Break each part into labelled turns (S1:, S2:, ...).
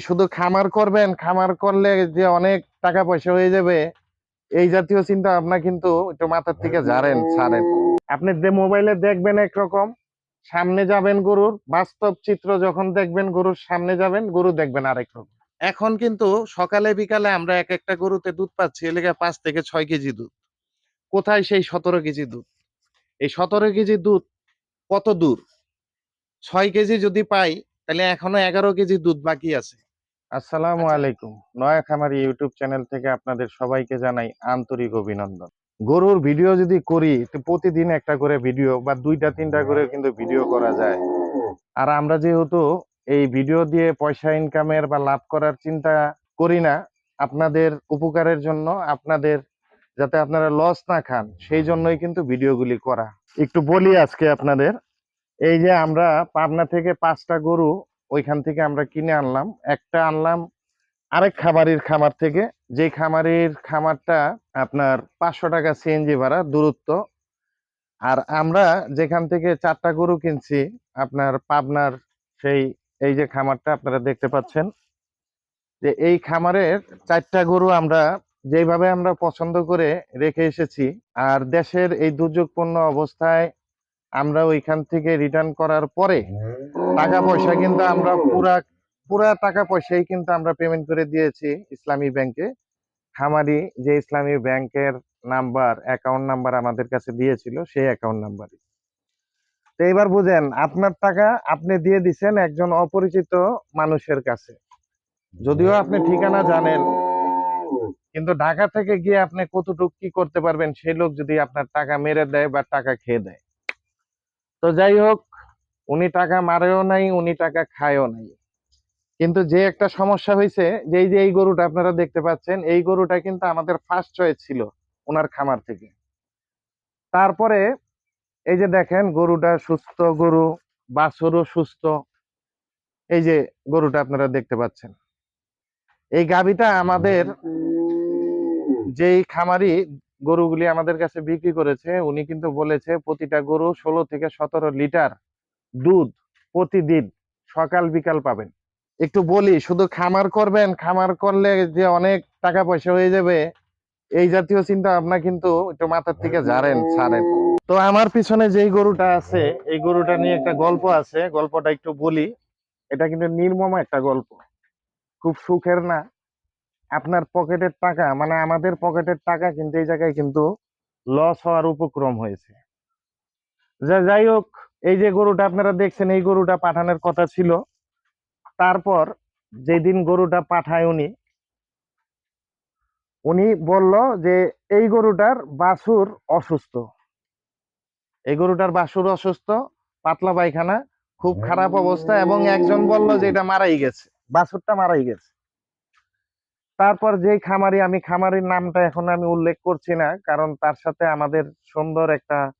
S1: শুধু খামার করবেন, খামার করলে যে অনেক টাকা পয়সা হয়ে যাবে, এই জাতীয় চিন্তা ভাবনা কিন্তু একটু মাথার থেকে ঝাড়েন, ছাড়েন। আপনি মোবাইলে দেখবেন একরকম, সামনে যাবেন গরুর, বাস্তব চিত্র যখন দেখবেন গরুর সামনে যাবেন, গরু দেখবেন আরেক রকম এখন কিন্তু সকালে, বিকালে আমরা এক একটা গরুতে দুধ পাচ্ছি এলাকা পাঁচ থেকে ছয় কেজি দুধ। কোথায় সেই সতেরো কেজি দুধ? এই সতেরো কেজি দুধ কত দূর? ছয় কেজি যদি পাই, তাহলে এখনও এগারো কেজি দুধ বাকি আছে। আসসালামু
S2: আচ্ছা।
S1: আলাইকুম। নয়া খামারি ইউটিউব চ্যানেল থেকে আপনাদের সবাইকে জানাই আন্তরিক অভিনন্দন। গরুর ভিডিও যদি করি তো প্রতিদিন একটা করে ভিডিও বা দুইটা তিনটা করে কিন্তু ভিডিও করা যায়। আর আমরা যেহেতু এই ভিডিও দিয়ে পয়সা ইনকামের বা লাভ করার চিন্তা করি না আপনাদের উপকারের জন্য আপনাদের যাতে আপনারা লস না খান সেই জন্যই কিন্তু ভিডিওগুলি করা। একটু বলি আজকে আপনাদের এই যে আমরা পাবনা থেকে পাঁচটা গরু ওইখান থেকে আমরা কিনে আনলাম। একটা আনলাম আরেক খামারির খামার থেকে। যে খামারির খামারটা আপনার পাঁচশো টাকা সিএনজি ভাড়া, দূরত্ব। আর আমরা যেখান থেকে চারটা গরু কিনছি, আপনার পাবনার সেই, এই যে খামারটা আপনারা দেখতে পাচ্ছেন। যে এই খামারের চারটা গরু আমরা যেভাবে আমরা পছন্দ করে রেখে এসেছি, আর দেশের এই দুর্যোগপূর্ণ অবস্থায় আমরা ওইখান থেকে রিটার্ন করার পরে টাকা পয়সা কিন্তু আমরা পুরা পুরা টাকা পয়সাই কিন্তু আমরা পেমেন্ট করে দিয়েছি ইসলামী ব্যাংকে খামারি যে ইসলামী ব্যাংকের নাম্বার অ্যাকাউন্ট নাম্বার আমাদের কাছে দিয়েছিল, সেই অ্যাকাউন্ট নাম্বারই তো এবার বুঝেন, আপনার টাকা আপনি দিয়ে দিছেন একজন অপরিচিত মানুষের কাছে। যদিও আপনি ঠিকানা জানেন, কিন্তু ঢাকা থেকে গিয়ে আপনি কতটুকু কি করতে পারবেন, সেই লোক যদি আপনার টাকা মেরে দেয় বা টাকা খেয়ে দেয়। তো যাই হোক, উনি টাকা মারেও নাই, উনি টাকা খায়ও নাই। কিন্তু যে একটা সমস্যা হয়েছে যে যে এই গরুটা আপনারা দেখতে পাচ্ছেন, এই গরুটা কিন্তু আমাদের ফার্স্ট চয়েস ছিল ওনার খামার থেকে। তারপরে এই যে দেখেন, গরুটা সুস্থ গরু, বাছুরও সুস্থ। এই যে গরুটা আপনারা দেখতে পাচ্ছেন। এই গাভীটা আমাদের যেই খামারি গরুগুলি আমাদের কাছে বিক্রি করেছে। উনি কিন্তু বলেছে, প্রতিটা গরু ষোলো থেকে সতেরো লিটার দুধ প্রতিদিন সকাল, বিকাল পাবেন। একটু বলি, শুধু খামার করবেন, খামার করলে যে অনেক টাকা পয়সা হয়ে যাবে, এই জাতীয় চিন্তা ভাবনা কিন্তু একটু মাথার থেকে ঝাড়েন, ছাড়েন। তো আমার পিছনে যেই গরুটা আছে, এই গরুটা নিয়ে একটা গল্প আছে। গল্পটা একটু বলি। এটা কিন্তু নির্মম একটা গল্প। খুব সুখের না। আপনার পকেটের টাকা মানে আমাদের পকেটের টাকা কিন্তু এই জায়গায় কিন্তু লস হওয়ার উপক্রম হয়েছে। যা, যাই হোক, এই যে গরুটা আপনারা দেখছেন, এই গরুটা পাঠানোর কথা ছিল। তারপর যেদিন গরুটা পাঠায় উনি উনি বলল যে, এই গরুটার বাছুর অসুস্থ। এই গরুটার বাছুর অসুস্থ, পাতলা পায়খানা, খুব খারাপ অবস্থা এবং একজন বলল যে, এটা মারাই গেছে। বাছুরটা মারাই গেছে। তারপর যেই খামারি, আমি খামারির নামটা এখন আমি উল্লেখ করছি না, কারণ তার সাথে আমাদের সুন্দর একটা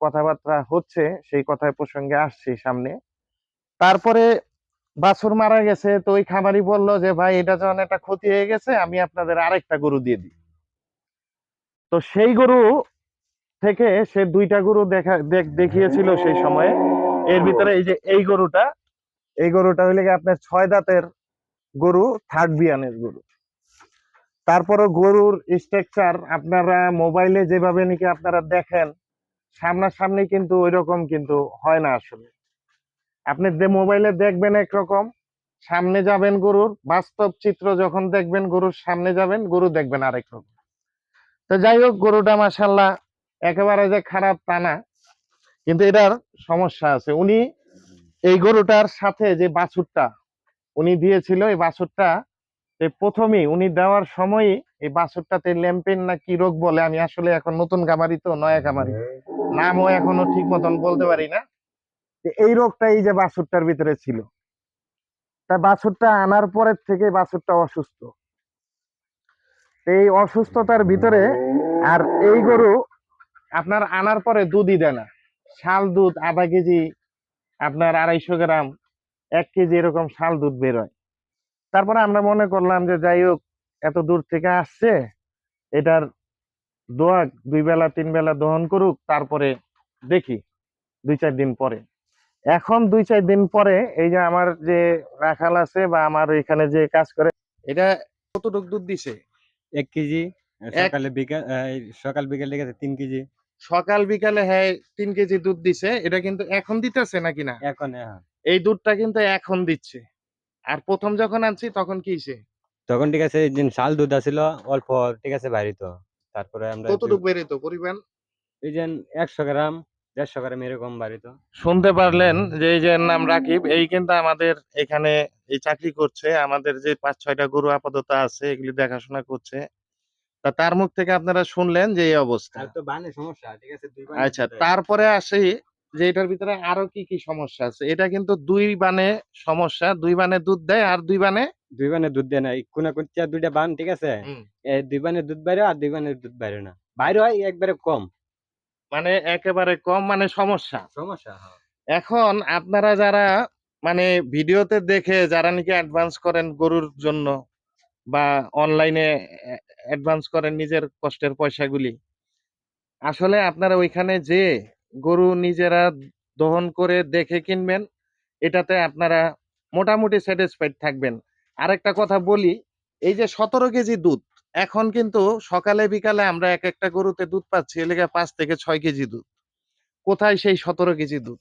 S1: কথাবার্তা হচ্ছে, সেই কথায় প্রসঙ্গে আসছি সামনে। তারপরে বাছুর মারা গেছে, তো ওই খামারি বলল যে, ভাই, এটা যখন একটা ক্ষতি হয়ে গেছে, আমি আপনাদের আরেকটা গরু দিয়ে দিই। তো সেই গরু থেকে সে দুইটা গরু দেখা, দেখ- দেখিয়েছিল সেই সময়ে। এর ভিতরে এই যে, এই গরুটা এই গরুটা হইলে আপনার ছয় দাঁতের গরু, থার্ড বিয়ানের গরু। তারপরে গরুর স্ট্রাকচার আপনারা মোবাইলে যেভাবে নাকি আপনারা দেখেন, সামনাসামনি কিন্তু ওই রকম কিন্তু হয় না আসলে। আপনি মোবাইলে দেখবেন একরকম, সামনে যাবেন গরুর, বাস্তব চিত্র যখন দেখবেন গরুর সামনে যাবেন, গরু দেখবেন আরেক রকম। তো যাই হোক, গরুটা মাসাল্লাহ একেবারে যে খারাপ তা না, কিন্তু এটার সমস্যা আছে। উনি এই গরুটার সাথে যে বাছুরটা, উনি দিয়েছিল, এই বাছুরটা এই প্রথমেই উনি দেওয়ার সময়ই এই বাছুরটাতে ল্যাম্পেন না কি রোগ বলে, আমি আসলে এখন নতুন কামারি তো, নয়া কামারি নামও এখনও ঠিক মতন বলতে পারি না। এই রোগটা এই যে বাছুরটার ভিতরে ছিল। তা বাছুরটা আনার পরের থেকে বাছুরটা অসুস্থ। এই অসুস্থতার ভিতরে আর এই গরু আপনার আনার পরে দুধই দেয় না। শাল দুধ আধা কেজি আপনার আড়াইশো গ্রাম, এক কেজি এরকম শাল দুধ বেরোয় তারপরে আমরা মনে করলাম যে যাই হোক এত দূর থেকে আসছে এটার দোয়া দুই বেলা তিন বেলা দহন করুক তারপরে দেখি দুই চার দিন পরে। এখন দুই চার দিন পরে এই যে আমার যে রাখাল আছে বা আমার এখানে যে কাজ করে এটা কতটুকু দুধ দিছে?
S2: এক কেজি সকালে বিকাল সকাল বিকাল লেগেছে তিন কেজি।
S1: সকাল বিকালে হ্যাঁ তিন কেজি দুধ দিছে এটা কিন্তু এখন দিতেছে নাকি না?
S2: এখন হ্যাঁ।
S1: এই দুধটা কিন্তু এখন দিচ্ছে। আর প্রথম যখন আনছি তখন কি হইছে?
S2: তখন ঠিক আছে দিন শাল দুধ আছিল অল্প ঠিক আছে বাইরে তো তারপরে আমরা
S1: কতটুকু বেরিত পরিমাণ?
S2: এই যে একশো গ্রাম দেড়শো গ্রাম এরকম বাড়ি তো
S1: শুনতে পারলেন যে এই যে নাম রাকিব এই কিন্তু আমাদের এখানে এই চাকরি করছে। আমাদের যে পাঁচ ছয়টা গরু আপাতত আছে এগুলি দেখাশোনা করছে। তা তার মুখ থেকে আপনারা শুনলেন যে এই অবস্থা।
S2: তো বানে সমস্যা ঠিক আছে
S1: আচ্ছা তারপরে আসি যে এটার ভিতরে আরও কি কি সমস্যা আছে? এটা কিন্তু দুই বানে সমস্যা দুই বানে দুধ দেয় আর দুই বানে
S2: দুই বানে দুধ দেয় না। কোনা কোনটা দুইটা বান ঠিক আছে? দুই বানে দুধ বাইরে আর দুই বানে দুধ বাইরে না। বাইরে হয় একবারে কম।
S1: মানে একেবারে কম মানে সমস্যা।
S2: সমস্যা হ্যাঁ।
S1: এখন আপনারা যারা মানে ভিডিওতে দেখে যারা নাকি অ্যাডভান্স করেন গরুর জন্য বা অনলাইনে অ্যাডভান্স করেন নিজের কষ্টের পয়সাগুলি আসলে আপনারা ওইখানে যে গরু নিজেরা দহন করে দেখে কিনবেন, এটাতে আপনারা মোটামুটি স্যাটিসফাইড থাকবেন। আরেকটা কথা বলি, এই যে সতেরো কেজি দুধ, এখন কিন্তু সকালে, বিকালে আমরা এক একটা গরুতে দুধ পাচ্ছি এলাকা পাঁচ থেকে ছয় কেজি দুধ। কোথায় সেই সতেরো কেজি দুধ?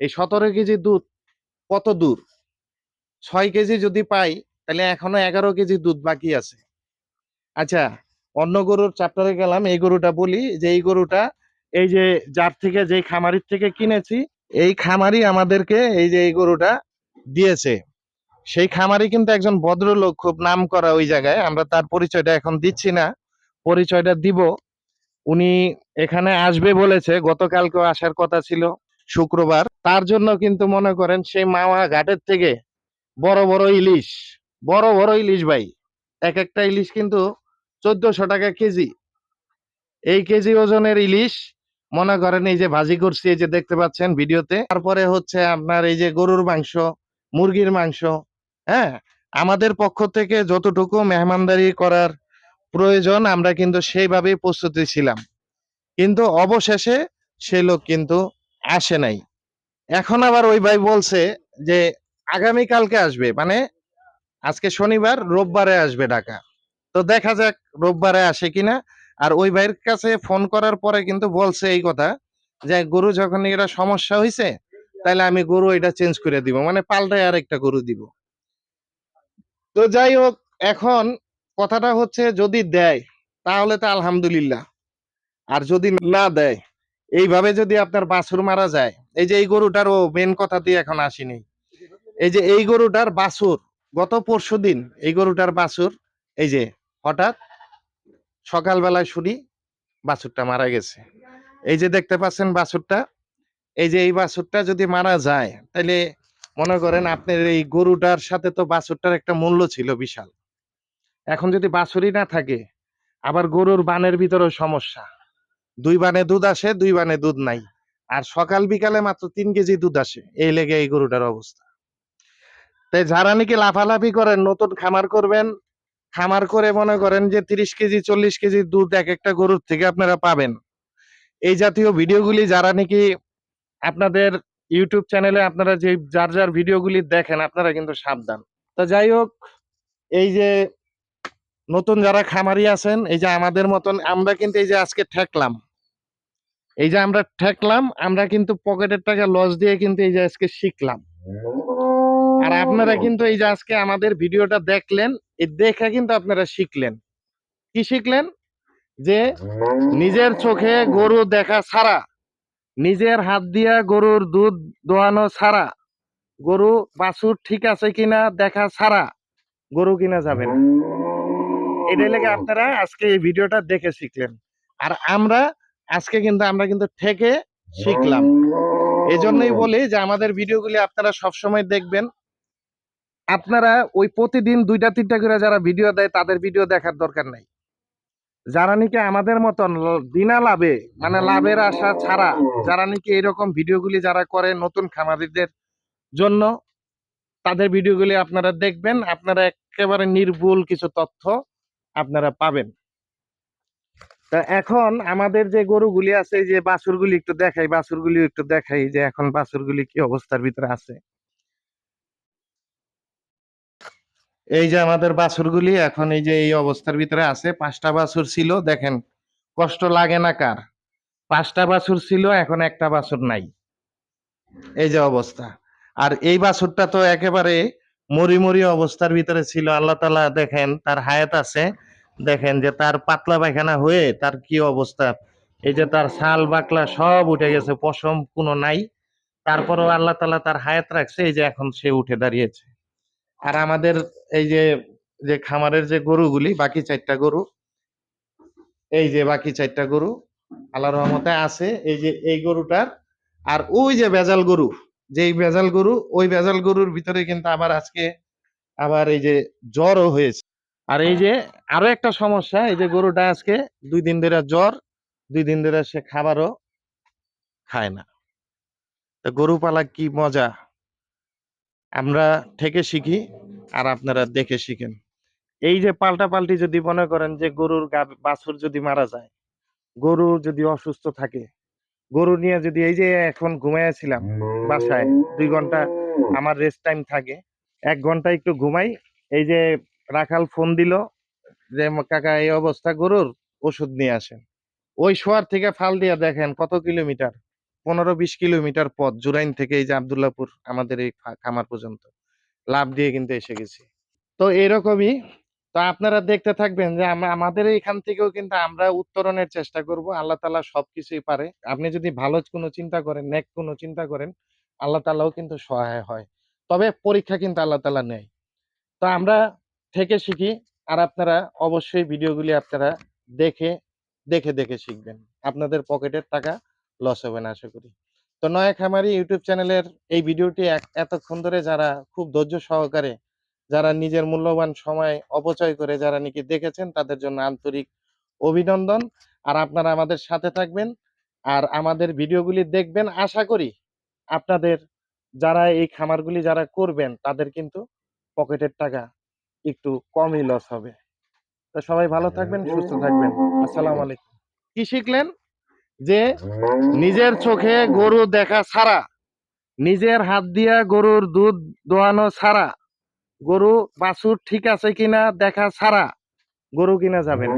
S1: এই সতেরো কেজি দুধ কত দূর? ছয় কেজি যদি পাই, তাহলে এখনও এগারো কেজি দুধ বাকি আছে। আচ্ছা অন্য গরুর চ্যাপ্টারে গেলাম, এই গরুটা বলি, যে এই গরুটা এই যে যার থেকে যেই খামারির থেকে কিনেছি, এই খামারি আমাদেরকে এই যে এই গরুটা দিয়েছে। সেই খামারি কিন্তু একজন ভদ্রলোক খুব নাম করা ওই জায়গায়, আমরা তার পরিচয়টা এখন দিচ্ছি না, পরিচয়টা দিব। উনি এখানে আসবে বলেছে, গতকালকেও আসার কথা ছিল, শুক্রবার। তার জন্য কিন্তু মনে করেন সেই মাওয়া ঘাটের থেকে বড় বড় ইলিশ, বড় বড় ইলিশ ভাই, এক একটা ইলিশ কিন্তু চোদ্দশো টাকা কেজি। এই কেজি ওজনের ইলিশ মনে করেন এই যে ভাজি করছি, এই যে দেখতে পাচ্ছেন ভিডিওতে। তারপরে হচ্ছে আপনার এই যে গরুর মাংস, মুরগির মাংস হ্যাঁ? আমাদের পক্ষ থেকে যতটুকু মেহমানদারি করার প্রয়োজন, আমরা কিন্তু সেইভাবেই প্রস্তুতি ছিলাম। কিন্তু অবশেষে সে লোক কিন্তু আসে নাই। এখন আবার ওই ভাই বলছে যে, আগামী কালকে আসবে। মানে আজকে শনিবার, রোববারে আসবে ঢাকা। তো দেখা যাক রোববারে আসে কিনা। আর ওই ভাইয়ের কাছে ফোন করার পরে কিন্তু বলছে এই কথা যে, গরু যখন এটা সমস্যা হয়েছে তাহলে আমি গরু এটা চেঞ্জ করে দিব। মানে পাল্টায় আর একটা গরু দিব। তো যাই হোক, এখন কথাটা হচ্ছে যদি দেয়, তাহলে তো আলহামদুলিল্লাহ। আর যদি না দেয়, এইভাবে যদি আপনার বাছুর মারা যায়, এই যে এই গরুটার ও মেন কথা দিয়ে এখন আসিনি। এই যে এই গরুটার বাছুর, গত পরশু দিন এই গরুটার বাছুর, এই যে হঠাৎ সকালবেলায় শুনি, বাছুরটা মারা গেছে। এই যে দেখতে পাচ্ছেন বাছুরটা, এই যে এই বাছুরটা যদি মারা যায় তাহলে মনে করেন আপনার এই গরুটার সাথে তো বাছুরটার একটা মূল্য ছিল বিশাল। এখন যদি বাছুরই না থাকে, আবার গরুর বানের ভিতরেও সমস্যা। দুই বানে দুধ আসে, দুই বানে দুধ নাই। আর সকাল বিকালে মাত্র তিন কেজি দুধ আসে, এই লেগে এই গরুটার অবস্থা। তাই যারা নাকি লাফালাফি করেন, নতুন খামার করবেন খামার করে মনে করেন যে তিরিশ কেজি, চল্লিশ কেজি দুধ এক একটা গরুর থেকে আপনারা পাবেন। এই জাতীয় ভিডিওগুলি যারা নাকি আপনাদের ইউটিউব চ্যানেলে আপনারা যে যার যার ভিডিওগুলি দেখেন, আপনারা কিন্তু সাবধান। তো যাই হোক, এই যে নতুন যারা খামারি আছেন, এই যে আমাদের মতন, আমরা কিন্তু এই যে আজকে ঠেকলাম। এই যে আমরা ঠেকলাম, আমরা কিন্তু পকেটের টাকা লস দিয়ে কিন্তু এই যে আজকে শিখলাম। আর আপনারা কিন্তু এই যে আজকে আমাদের ভিডিওটা দেখলেন এই দেখে কিন্তু আপনারা শিখলেন। কি শিখলেন? যে নিজের চোখে গরু দেখা ছাড়া নিজের হাত দিয়া গরুর দুধ দোয়ানো ছাড়া গরু বাছুর ঠিক আছে কিনা দেখা ছাড়া গরু কিনা যাবে না। এটাই লেগে আপনারা আজকে এই ভিডিওটা দেখে শিখলেন। আর আমরা আজকে কিন্তু আমরা কিন্তু থেকে শিখলাম। এই জন্যই বলি যে আমাদের ভিডিওগুলি আপনারা সবসময় দেখবেন। আপনারা ওই প্রতিদিন দুইটা, তিনটা করে যারা ভিডিও দেয়, তাদের ভিডিও দেখার দরকার নাই। যারা নাকি আমাদের মতন বিনা লাভে মানে লাভের আশা ছাড়া, যারা নাকি এরকম ভিডিওগুলি যারা করে নতুন খামারিদের জন্য, তাদের ভিডিওগুলি আপনারা দেখবেন, আপনারা একেবারে নির্ভুল কিছু তথ্য আপনারা পাবেন। তা এখন আমাদের যে গরুগুলি আছে যে বাছুরগুলি একটু দেখাই বাছুরগুলি একটু দেখাই যে এখন বাছুরগুলি কি অবস্থার ভিতরে আছে। এই যে আমাদের বাছুরগুলি এখন এই যে এই অবস্থার ভিতরে আছে, পাঁচটা বাছুর ছিল, দেখেন, কষ্ট লাগে না কার? পাঁচটা বাছুর ছিল, এখন একটা বাছুর নাই। এই যে অবস্থা। আর এই বাছুরটা তো একেবারে মরি মরি অবস্থার ভিতরে ছিল, আল্লাহ তালা দেখেন, তার হায়াত আছে। দেখেন যে তার পাতলা পায়খানা হয়ে তার কি অবস্থা। এই যে তার ছাল বাকলা সব উঠে গেছে, পশম কোনো নাই। তারপরেও আল্লাহ তালা তার হায়াত রাখছে, এই যে এখন সে উঠে দাঁড়িয়েছে। আর আমাদের এই যে যে খামারের যে গরুগুলি, বাকি চারটা গরু, এই যে বাকি চারটা গরু আল্লাহ রহমতে আছে, এই যে এই গরুটার। আর ওই যে ভেজাল গরু, যেই ভেজাল গরু, ওই ভেজাল গরুর ভিতরে কিন্তু আবার আজকে আবার এই যে জ্বরও হয়েছে। আর এই যে আরও একটা সমস্যা, এই যে গরুটা আজকে দুই দিন ধরে জ্বর, দুই দিন ধরে সে খাবারও খায় না। গরু পালা কি মজা? আমরা থেকে শিখি আর আপনারা দেখে শিখেন। এই যে পাল্টা পাল্টি যদি মনে করেন যে গরুর গা- বাছুর যদি মারা যায়, গরু যদি অসুস্থ থাকে, গরু নিয়ে যদি এই যে এখন ঘুমাইয়াছিলাম বাসায়, দুই ঘণ্টা আমার রেস্ট টাইম থাকে, এক ঘণ্টা একটু ঘুমাই, এই যে রাখাল ফোন দিল যে, কাকা, এই অবস্থা গরুর ওষুধ নিয়ে আসেন। ওই শোয়ার থেকে ফাল দিয়া দেখেন কত কিলোমিটার। পনেরো বিশ কিলোমিটার পথ জুরাইন থেকে এই যে আবদুল্লাপুর আমাদের এই খামার পর্যন্ত। লাভ দিয়ে কিন্তু এসে গেছি। তো এরকমই। তো আপনারা দেখতে থাকবেন যে আমরা আমাদের এখান থেকেও কিন্তু আমরা উত্তরণের চেষ্টা করব। আল্লাহ তালা সবকিছুই পারে। আপনি যদি ভালো কোনো চিন্তা করেন, নেক কোনো চিন্তা করেন, আল্লাহ তালাও কিন্তু সহায় হয়। তবে পরীক্ষা কিন্তু আল্লাহ তালা নেয়। তো আমরা থেকে শিখি আর আপনারা অবশ্যই ভিডিওগুলি আপনারা দেখে দেখে দেখে শিখবেন। আপনাদের পকেটের টাকা লস হবে না, আশা করি। তো নয়া খামারি ইউটিউব চ্যানেলের এই ভিডিওটি এতক্ষণ ধরে যারা খুব ধৈর্য সহকারে, যারা নিজের মূল্যবান সময় অপচয় করে যারা নাকি দেখেছেন, তাদের জন্য আন্তরিক অভিনন্দন। আর আপনারা আমাদের সাথে থাকবেন আর আমাদের ভিডিওগুলি দেখবেন। আশা করি আপনাদের যারা এই খামারগুলি যারা করবেন, তাদের কিন্তু পকেটের টাকা একটু কমই লস হবে। তো সবাই ভালো থাকবেন, সুস্থ থাকবেন। আসসালামু আলাইকুম। কি শিখলেন? যে নিজের চোখে গরু দেখা ছাড়া, নিজের হাত দিয়া গরুর দুধ দোয়ানো ছাড়া, গরু বাছুর ঠিক আছে কিনা দেখা ছাড়া গরু কিনা যাবে না।